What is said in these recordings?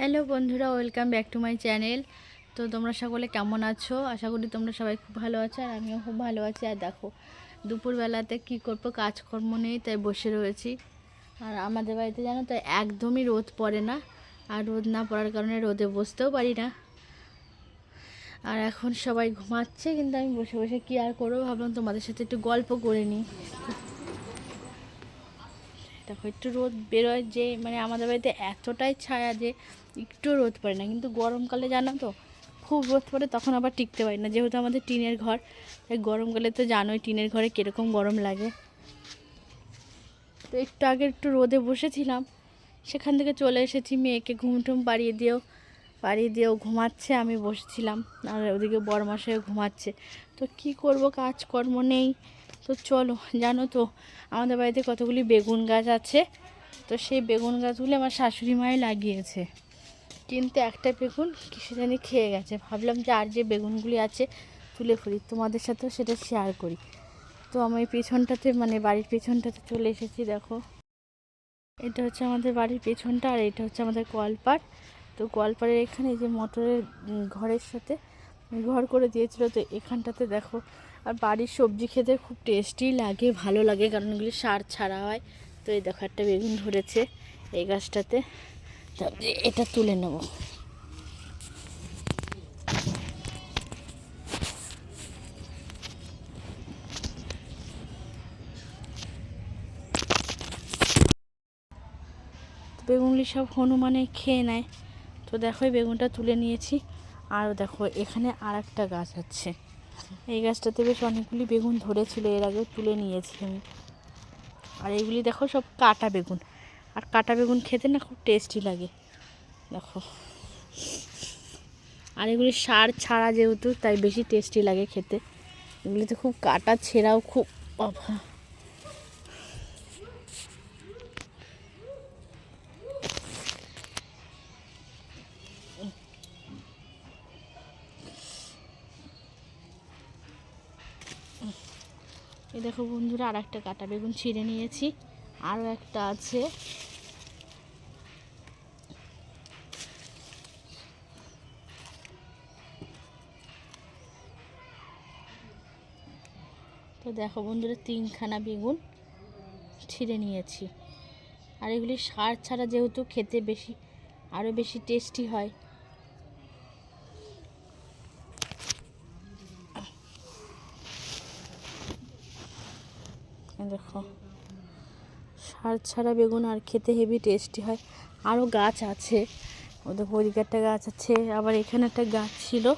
Hello বন্ধুরা, welcome back to my channel. তো তোমরা সকলে কেমন আছো? আশা করি তোমরা সবাই খুব ভালো আছো আর আমিও খুব ভালো আছি। আর দেখো, দুপুরবেলাতে কী করব? কাজকর্ম নেই, তাই বসে রয়েছি। আর আমাদের বাড়িতে জানো তো, একদমই রোদ পড়ে না। আর রোদ না পড়ার কারণে রোদে বসতেও পারি না। আর এখন সবাই ঘুমাচ্ছে, কিন্তু আমি বসে বসে কী আর করব ভাবলাম তোমাদের সাথে একটু গল্প করে নিই। দেখো, একটু রোদ বেরোয় যে মানে আমাদের বাড়িতে এতটাই ছায়া যে একটু রোদ পড়ে না। কিন্তু গরমকালে জানো তো, খুব রোদ পড়ে তখন আবার টিকতে পারি না। যেহেতু আমাদের টিনের ঘর, তাই গরমকালে তো জানোই টিনের ঘরে কীরকম গরম লাগে। তো একটু আগে একটু রোদে বসেছিলাম, সেখান থেকে চলে এসেছি মেয়েকে ঘুম টুম পাড়িয়ে দিয়েও পাড়িয়ে দিয়েও ঘুমাচ্ছে, আমি বসেছিলাম। আর ওদিকে বরমাসায় ঘুমাচ্ছে। তো কি করব, কাজকর্ম নেই। তো চলো, জানো তো, আমাদের বাড়িতে কতগুলি বেগুন গাছ আছে। তো সেই বেগুন গাছগুলি আমার শাশুড়ি মায়ে লাগিয়েছে। কিন্তু একটা বেগুন কিসে জানি খেয়ে গেছে। ভাবলাম যে আর যে বেগুনগুলি আছে তুলে ফেলি, তোমাদের সাথেও সেটা শেয়ার করি। তো আমি এই পেছনটাতে মানে বাড়ির পেছনটাতে চলে এসেছি, দেখো। এটা হচ্ছে আমাদের বাড়ির পেছনটা, আর এটা হচ্ছে আমাদের কলপাড় তো কলপাড়ের এখানে যে মোটরের ঘরের সাথে ঘর করে দিয়েছিল, তো এখানটাতে দেখো। আর বাড়ির সবজি খেতে খুব টেস্টি লাগে, ভালো লাগে, কারণ এগুলি সার ছাড়া হয়। তো এই দেখো, একটা বেগুন ধরেছে এই গাছটাতে। তারপরে এটা তুলে নেব। বেগুনগুলি সব হনুমানে খেয়ে নেয়। তো দেখো বেগুনটা তুলে নিয়েছি। আর দেখো, এখানে আর একটা গাছ আছে। এই গাছটাতে বেশ অনেকগুলি বেগুন ধরেছিল, এর আগেও তুলে নিয়েছি আমি। আর এইগুলি দেখো সব কাটা বেগুন। আর কাটা বেগুন খেতে না খুব টেস্টি লাগে। দেখো। আর এগুলি সার ছাড়া যেহেতু, তাই বেশি টেস্টি লাগে খেতে। এগুলিতে খুব কাটা, ছেঁড়াও খুব, বাবা। এই দেখো বন্ধুরা আর একটা কাটা বেগুন ছিঁড়ে নিয়েছি। আরও একটা আছে। তো দেখো বন্ধুরা, তিনখানা বেগুন ছিঁড়ে নিয়েছি। আর এগুলি সার ছাড়া যেহেতু খেতে বেশি, আরও বেশি টেস্টি হয় দেখো। সার ছাড়া বেগুন আর খেতে হেভি টেস্টি হয়। আরও গাছ আছে। ওদের ওদিকে একটা গাছ আছে। আবার এখানে একটা গাছ ছিল।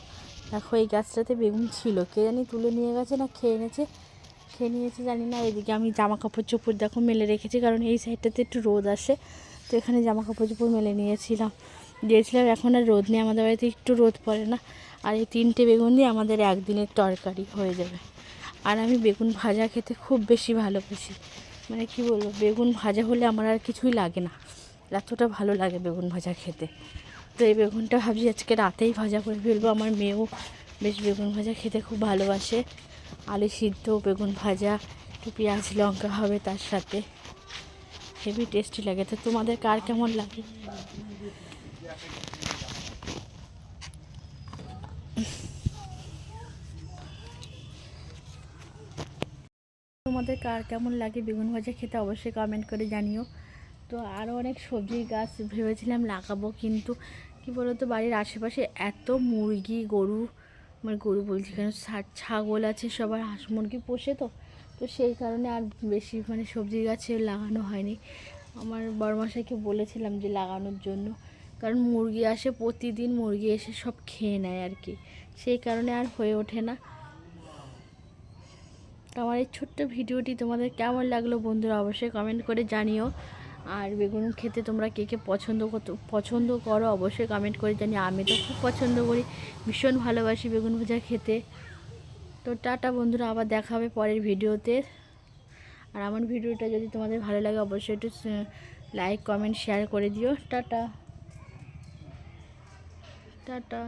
দেখো, এই গাছটাতে বেগুন ছিল। কে জানি তুলে নিয়ে গেছে না খেয়ে এনেছে। খেয়ে নিয়েছে, জানি না। এদিকে আমি জামা কাপড় চোপড় দেখো মেলে রেখেছি, কারণ এই সাইডটাতে একটু রোদ আসে। তো এখানে জামা কাপড় চোপড় মেলে নিয়েছিলাম। দিয়েছিলাম এখন আর রোদ নেই। আমাদের বাড়িতে একটু রোদ পড়ে না। আর এই তিনটে বেগুন দিয়ে আমাদের একদিনের তরকারি হয়ে যাবে। আর আমি বেগুন ভাজা খেতে খুব বেশি ভালোবাসি। মানে কি বলব, বেগুন ভাজা হলে আমার আর কিছুই লাগে না। এতটা ভালো লাগে বেগুন ভাজা খেতে। তো এই বেগুনটা ভাবছি আজকে রাতেই ভাজা করে ফেলব। আমার মেয়েও বেশ বেগুন ভাজা খেতে খুব ভালোবাসে। আলু সিদ্ধ, বেগুন ভাজা, একটু পেঁয়াজ, লঙ্কা হবে তার সাথে। হেভি টেস্টি লাগে। তো তোমাদের কার কেমন লাগে? তোমাদের কার কেমন লাগে বেগুন ভাজা খেতে অবশ্যই কমেন্ট করে জানিও। তো আরও অনেক সবজির গাছ ভেবেছিলাম লাগাবো, কিন্তু কি বলতো, বাড়ির আশেপাশে এত মুরগি, গরু মানে গরু বলছি কেন ছাগল আছে, সবার হাঁস মুরগি পোষে তো। তো সেই কারণে আর বেশি মানে সবজি গাছে লাগানো হয়নি। আমার বড়মশাইকে বলেছিলাম যে লাগানোর জন্য, কারণ মুরগি আসে প্রতিদিন, মুরগি এসে সব খেয়ে নেয় আর কি। সেই কারণে আর হয়ে ওঠে না। আমার এই ছোট্ট ভিডিওটি তোমাদের কেমন লাগল বন্ধুরা অবশ্যই কমেন্ট করে জানিও। আর বেগুন খেতে তোমরা কে কে পছন্দ করতো পছন্দ করো অবশ্যই কমেন্ট করে জানিও। আমি তো খুব পছন্দ করি, ভীষণ ভালোবাসি বেগুন ভাজা খেতে। তো টাটা বন্ধুরা, আবার দেখা হবে পরের ভিডিওতে। আর আমার ভিডিওটা যদি তোমাদের ভালো লাগে অবশ্যই একটু লাইক কমেন্ট শেয়ার করে দিও। টাটা। টাটা।